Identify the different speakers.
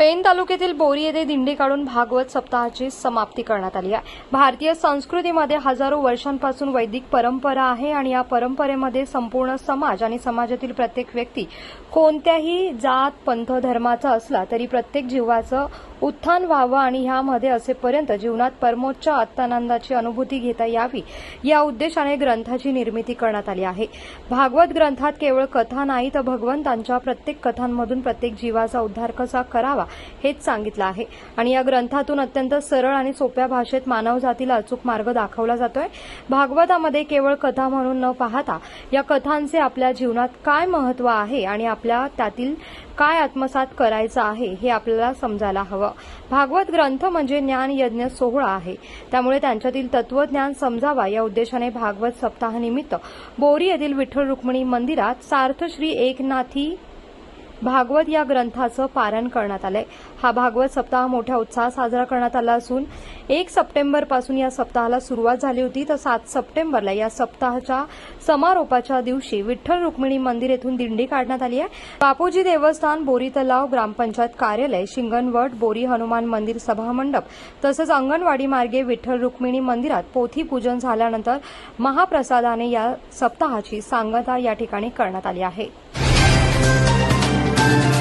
Speaker 1: तालुक्यातील बोरी येथे दिंडी काढून भागवत सप्ताहाची समाप्ती करण्यात आली आहे. भारतीय संस्कृतीमध्ये हजारो वर्षांपासून वैदिक परंपरा आहे आणि या परंपरेमध्ये संपूर्ण समाज आणि समाजातील प्रत्येक व्यक्ती कोणत्याही जात पंथ धर्माचा असला तरी प्रत्येक जीवाचं उत्थान व्हावं आणि ह्यामध्ये असेपर्यंत जीवनात परमोच्च आत्तानंदाची अनुभूती घेता यावी या उद्देशाने ग्रंथाची निर्मिती करण्यात आली आहे. भागवत ग्रंथात केवळ कथा नाही तर भगवंतांच्या प्रत्येक कथांमधून प्रत्येक जीवाचा उद्धार कसा करावा हेच सांगितलं आहे. आणि या ग्रंथातून अत्यंत सरळ आणि सोप्या भाषेत मानवजातीला अचूक मार्ग दाखवला जातोय. भागवतामध्ये केवळ कथा म्हणून न पाहता या कथांचे आपल्या जीवनात काय महत्त्व आहे आणि आपल्या त्यातील काय आत्मसात करायचं आहे हे आपल्याला समजायला हवं. भागवत ग्रंथ म्हणजे ज्ञान यज्ञ सोहळा आहे. त्यामुळे त्यांच्यातील तत्वज्ञान समजावा या उद्देशाने भागवत सप्ताहानिमित्त बोरी येथील विठ्ठल रुक्मिणी मंदिरात सार्थ श्री एकनाथी भागवत या ग्रंथाचं पारायण करण्यात आलंय. हा भागवत सप्ताह मोठ्या उत्साहात साजरा करण्यात आला असून एक सप्टेंबरपासून या सप्ताहाला सुरुवात झाली होती. तर सात सप्टेंबरला या सप्ताहाच्या समारोपाच्या दिवशी विठ्ठल रुक्मिणी मंदिर येथून दिंडी काढण्यात आली आहे. बापूजी देवस्थान बोरी तलाव ग्रामपंचायत कार्यालय शिंगणवट बोरी हनुमान मंदिर सभामंडप तसंच अंगणवाडी मार्गे विठ्ठल रुक्मिणी मंदिरात पोथी पूजन झाल्यानंतर महाप्रसादाने या सप्ताहाची सांगता या ठिकाणी करण्यात आली आहे. Thank you.